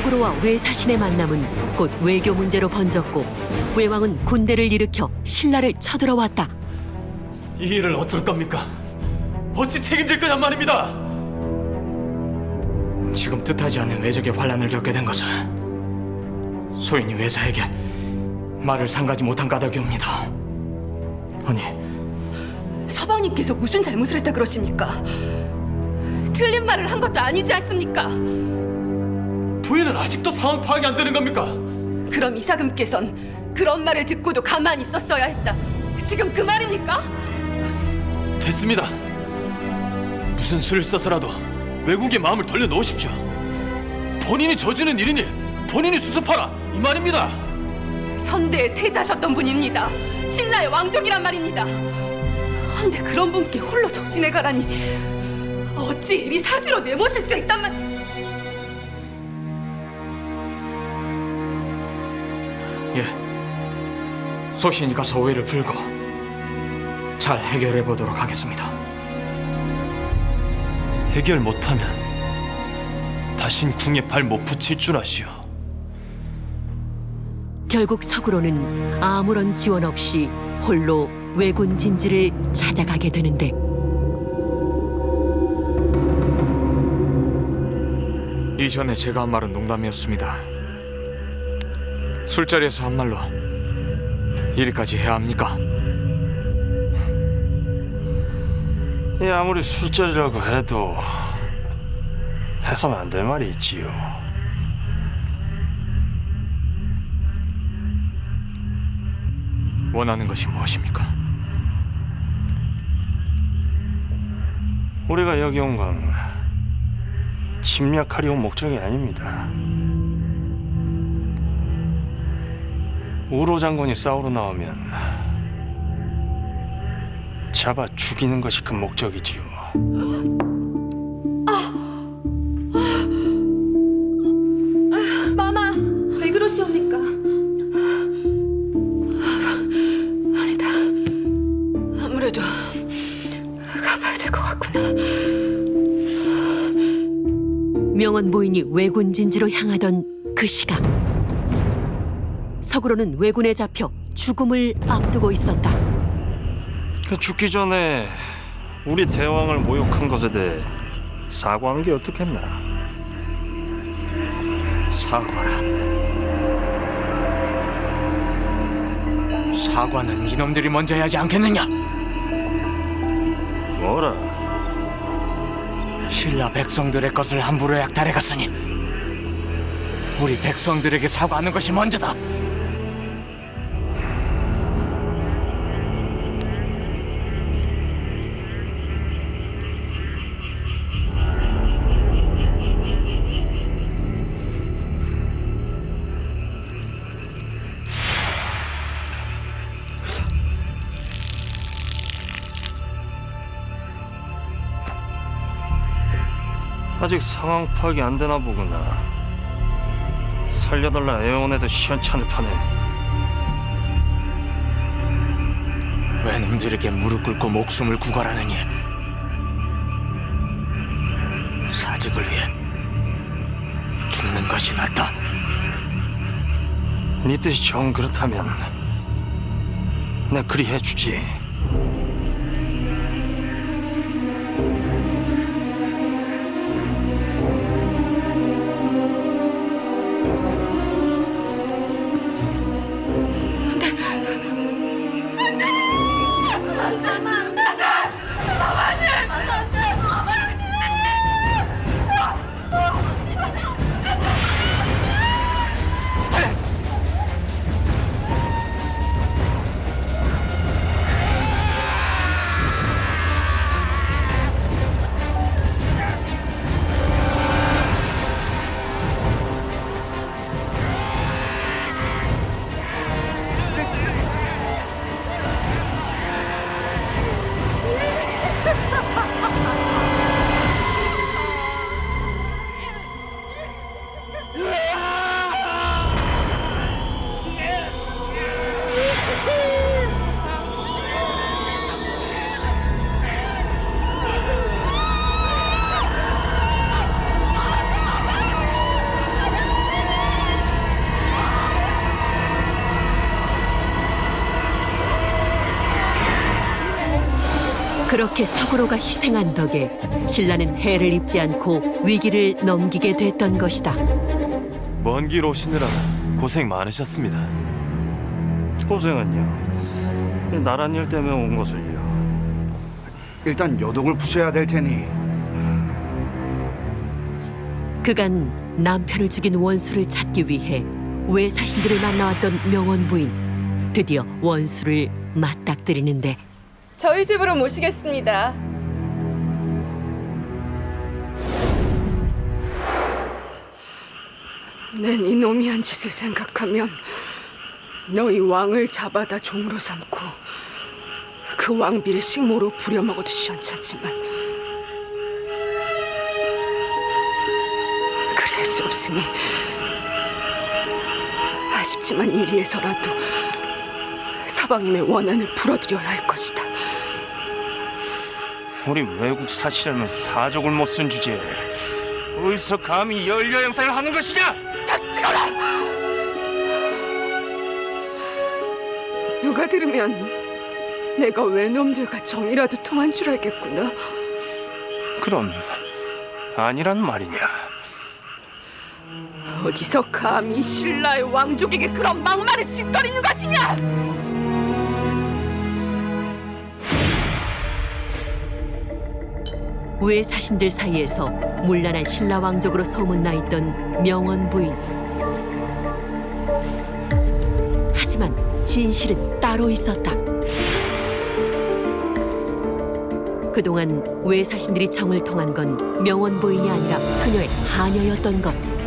서구로와 외사신의 만남은 곧 외교 문제로 번졌고 외왕은 군대를 일으켜 신라를 쳐들어왔다. 이 일을 어쩔 겁니까? 어찌 책임질 거냔 말입니다. 지금 뜻하지 않은 외적의 환란을 겪게 된 것은 소인이 외사에게 말을 상가지 못한 까닭이옵니다. 아니, 서방님께서 무슨 잘못을 했다 그러십니까? 틀린 말을 한 것도 아니지 않습니까? 부인은 아직도 상황 파악이 안 되는 겁니까? 그럼 이사금께선 그런 말을 듣고도 가만히 있었어야 했다. 지금 그 말입니까? 됐습니다. 무슨 수를 써서라도 외국의 마음을 돌려놓으십시오. 본인이 저지른 일이니 본인이 수습하라 이 말입니다. 선대의 태자셨던 분입니다. 신라의 왕족이란 말입니다. 헌데 그런 분께 홀로 적진에 가라니 어찌 이리 사지로 내모실 수 있단 말... 예. 소신이 가서 오해를 풀고 잘 해결해 보도록 하겠습니다. 해결 못하면 다신 궁에 발 못 붙일 줄 아시오. 결국 서구로는 아무런 지원 없이 홀로 왜군 진지를 찾아가게 되는데 이전에 제가 한 말은 농담이었습니다. 술자리에서 한 말로 이리까지 해야 합니까? 이 아무리 술자리라고 해도 해선 안 될 말이 있지요. 원하는 것이 무엇입니까? 우리가 여기 온 건 침략하려 온 목적이 아닙니다. 우로 장군이 싸우러 나오면 잡아 죽이는 것이 그 목적이지요. 마마, 왜 그러시옵니까? 아니다. 아무래도 가봐야 될 것 같구나. 명원 부인이 왜군 진지로 향하던 그 시각 서구로는 왜군에 잡혀 죽음을 앞두고 있었다. 그 죽기 전에 우리 대왕을 모욕한 것에 대해 사과한 게 어떻겠나? 사과라. 사과는 이놈들이 먼저 해야지 않겠느냐? 뭐라? 신라 백성들의 것을 함부로 약탈해 갔으니 우리 백성들에게 사과하는 것이 먼저다. 아직 상황 파악이 안 되나 보구나. 살려달라 애원해도 시원찮을 판에 왜 놈들에게 무릎 꿇고 목숨을 구걸하느니? 사직을 위해 죽는 것이 낫다. 네 뜻이 정 그렇다면 내 그리 해주지. 그렇게 서구로가 희생한 덕에 신라는 해를 입지 않고 위기를 넘기게 됐던 것이다. 먼 길 오시느라 고생 많으셨습니다. 고생은요. 이 나란 일 때문에 온 것을요. 일단 요독을 푸셔야 될 테니 그간 남편을 죽인 원수를 찾기 위해 외 사신들을 만나왔던 명원 부인 드디어 원수를 맞닥뜨리는데 저희 집으로 모시겠습니다. 낸 이놈이 한 짓을 생각하면 너희 왕을 잡아다 종으로 삼고 그 왕비를 식모로 부려먹어도 시원찮지만 그리할 수 없으니 아쉽지만 이리에서라도 서방님의 원한을 풀어드려야 할 것이다. 우리 외국 사실에는 사족을 못 쓴 주제에 어디서 감히 연려 행사를 하는 것이냐? 찍어라! 누가 들으면 내가 외놈들과 정이라도 통한 줄 알겠구나. 그럼 아니란 말이냐? 어디서 감히 신라의 왕족에게 그런 막말을 짓거리는 것이냐? 외 사신들 사이에서 문란한 신라 왕족으로 소문나 있던 명원 부인. 하지만 진실은 따로 있었다. 그동안 외 사신들이 정을 통한 건 명원 부인이 아니라 그녀의 하녀였던 것.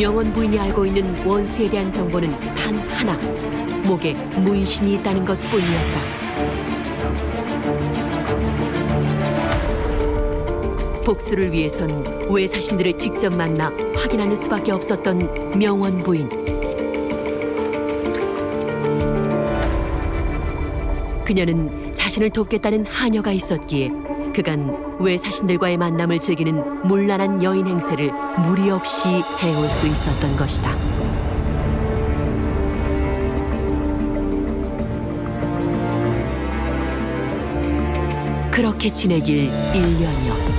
명원 부인이 알고 있는 원수에 대한 정보는 단 하나. 목에 문신이 있다는 것 뿐이었다. 복수를 위해선 외 사신들을 직접 만나 확인하는 수밖에 없었던 명원 부인. 그녀는 자신을 돕겠다는 하녀가 있었기에 그간 외 사신들과의 만남을 즐기는 문란한 여인 행세를 무리 없이 해올 수 있었던 것이다. 그렇게 지내길 1년여.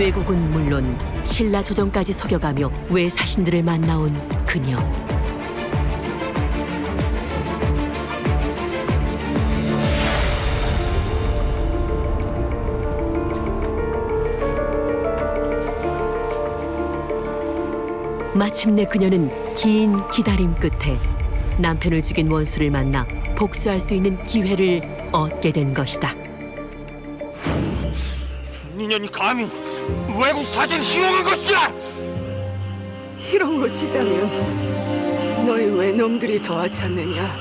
외국은 물론 신라 조정까지 속여가며 외 사신들을 만나온 그녀. 마침내 그녀는 긴 기다림 끝에 남편을 죽인 원수를 만나 복수할 수 있는 기회를 얻게 된 것이다. 니년이 감히 외국 사실 희롱한 것이냐? 희롱으로 치자면 너희 외놈들이 더하지 않느냐?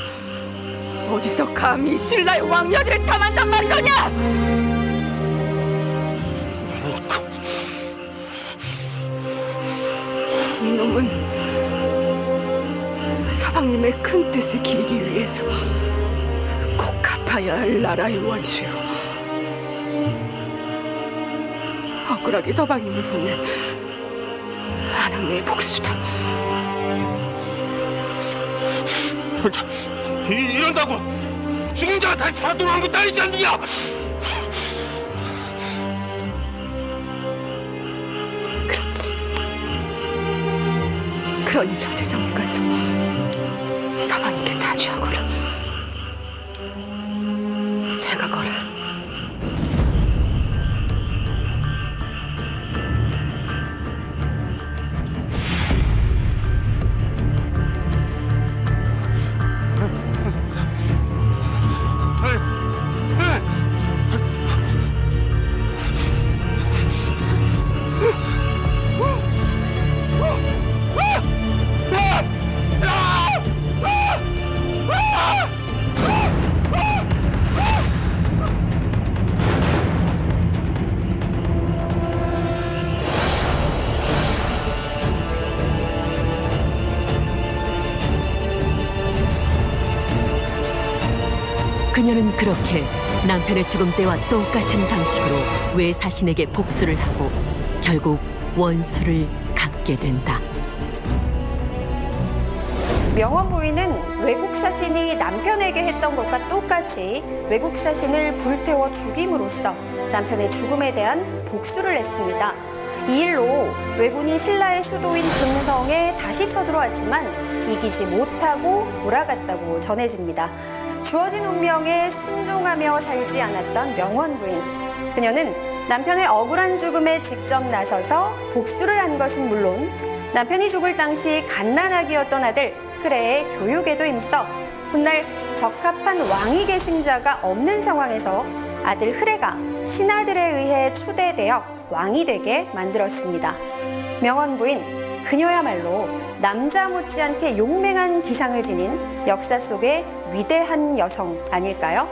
어디서 감히 신라의 왕녀들을 탐한단 말이더냐? 이놈은 서방님의 큰 뜻을 기리기 위해서 꼭 갚아야 할 나라의 원수요. 억울하게 서방님을 보낸 아낙네의 복수다. 이, 이런다고 죽은 자가 다시 살아 돌아오는 것도 아니지 않느냐? 그렇지. 그러니 저 세상에 가서 서방님께 사죄하거라. 잘 가거라. 그녀는 그렇게 남편의 죽음 때와 똑같은 방식으로 외 사신에게 복수를 하고 결국 원수를 갚게 된다. 명원 부인은 외국 사신이 남편에게 했던 것과 똑같이 외국 사신을 불태워 죽임으로써 남편의 죽음에 대한 복수를 했습니다. 이 일로 왜군이 신라의 수도인 금성에 다시 쳐들어왔지만 이기지 못하고 돌아갔다고 전해집니다. 주어진 운명에 순종하며 살지 않았던 명원 부인. 그녀는 남편의 억울한 죽음에 직접 나서서 복수를 한 것은 물론 남편이 죽을 당시 갓난아기였던 아들 흐레의 교육에도 힘써 훗날 적합한 왕위 계승자가 없는 상황에서 아들 흐레가 신하들에 의해 추대되어 왕이 되게 만들었습니다. 명원 부인 그녀야말로 남자 못지않게 용맹한 기상을 지닌 역사 속의 위대한 여성 아닐까요?